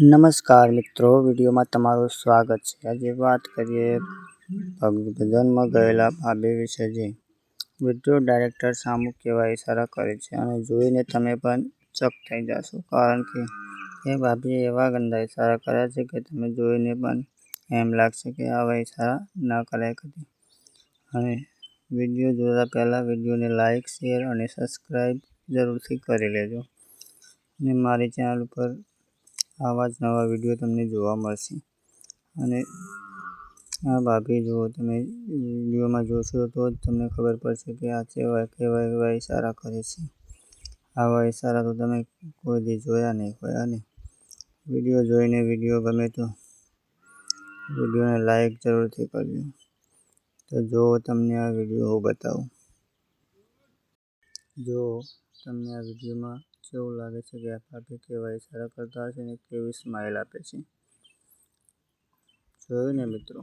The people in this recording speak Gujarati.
નમસ્કાર મિત્રો, વિડીયોમાં તમારું સ્વાગત છે. આજે વાત કરીએ ભજનમાં ગયેલા ભાભી વિશે જે વીડિયો ડાયરેક્ટર સામુ કેવા ઇશારા કરે છે અને જોઈને તમે પણ ચક થઈ જશો. કારણ કે એ ભાભીએ એવા ગંદા ઇશારા કર્યા છે કે તમે જોઈને પણ એમ લાગશે કે આવા ઇશારા ના કરાય કદી. અને વીડિયો જોતા પહેલાં વિડીયોને લાઇક શેર અને સબસ્ક્રાઈબ જરૂરથી કરી લેજો. અને મારી ચેનલ ઉપર આવા જ નવા વીડિયો તમને જોવા મળશે. અને આ ભાભી જુઓ તમે વિડીયોમાં જોશો તો જ તમને ખબર પડશે કે આ કેવા કેવા એવા ઇશારા કરે છે. આવા ઇશારા તો તમે કોઈ દી જોયા નહીં હોય, અને વીડિયો જોઈને વીડિયો ગમે તો વિડીયોને લાઈક જરૂરથી કરજો. તો જો તમને આ વીડિયો હું બતાવું. જો તમને આ વિડીયોમાં કેવું લાગે છે કે આ ભાભી કેવા ઇશારા કરતા હશે ને કેવી સ્માઇલ આપે છે. જોયું ને મિત્રો?